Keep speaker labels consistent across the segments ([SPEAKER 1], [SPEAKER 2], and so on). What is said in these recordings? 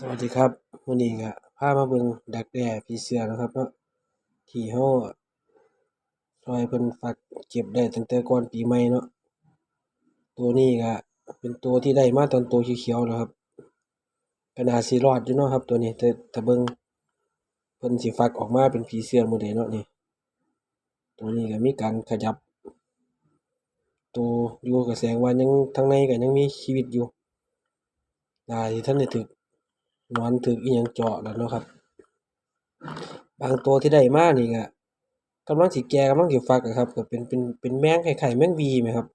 [SPEAKER 1] สวัสดีครับมื้อนี้ก็พามาเบิ่งดักแด้ผีเสื้อนะครับเนาะที่เราช่วยเพิ่นฝากเก็บได้ตั้งแต่ก่อนปีใหม่เนาะตัวนี้ก็เป็นตัวที่ได้มาตอนตัวเขียวๆแล้วครับก็น่าสิรอดอยู่เนาะครับ ตัวนี้แต่ถ้าเบิ่งเพิ่นสิฟักออกมาเป็นผีเสื้อมื้อใดเนาะนี่ ตัวนี้ก็มีการขยับ ตัวอยู่ก็แสดงว่ายังข้างในก็ยังมีชีวิตอยู่น่าสิทันได้ถึก นอนถึกอีหยังเจาะแล้วเนาะครับ บางตัวที่ได้มากนี่ก็กำลังสิแก่กำลังสิฟักอะครับก็เป็นเป็นเป็นแมงคล้ายๆแมงวีแหมครับ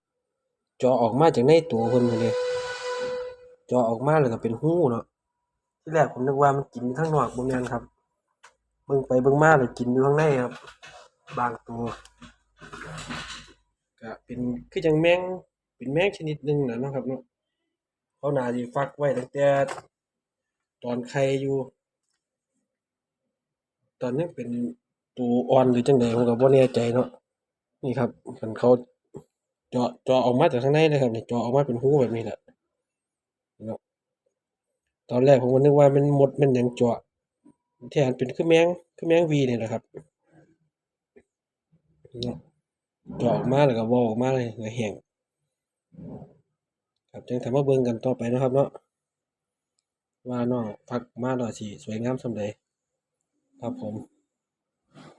[SPEAKER 1] เจาะออกมาจากในตัวเพิ่นเด้เจาะออกมาแล้วก็เป็นหู้เนาะที่แรกผมนึกว่ามันกินอยู่ข้างนอกบ่แม่นครับ เบิ่งไปเบิ่งมาแล้วกินอยู่ข้างในครับ บางตัวก็เป็นคือจังแมงเป็นแมงชนิดหนึ่งน่ะนะครับเนาะเขาหนาสิฟักไว้ตั้งแต่ ตอนไข่อยู่ ตอนนี้เป็นตัวอ่อนหรือจังใดผมก็บ่แน่ใจเนาะนี่ครับคันเขาเจาะเจาะออกมาจากข้างในเลยครับเนี่เจาะออกมาเป็นหูแบบนี้แหละเนาะตอนแรกผมก็นึกว่ามันหมดมันยังเจาะแทนเป็นคือแมงคือแมงวีเนี่แหละครับเนาะเจาะออกมาแล้วก็เว้าออกมาเลยก็แห้งครับจังถ้ามาเบิ่งกันต่อไปนะครับเนาะ ว่าน้องพักมาแล้วสิสวยงามส่ำใดครับผม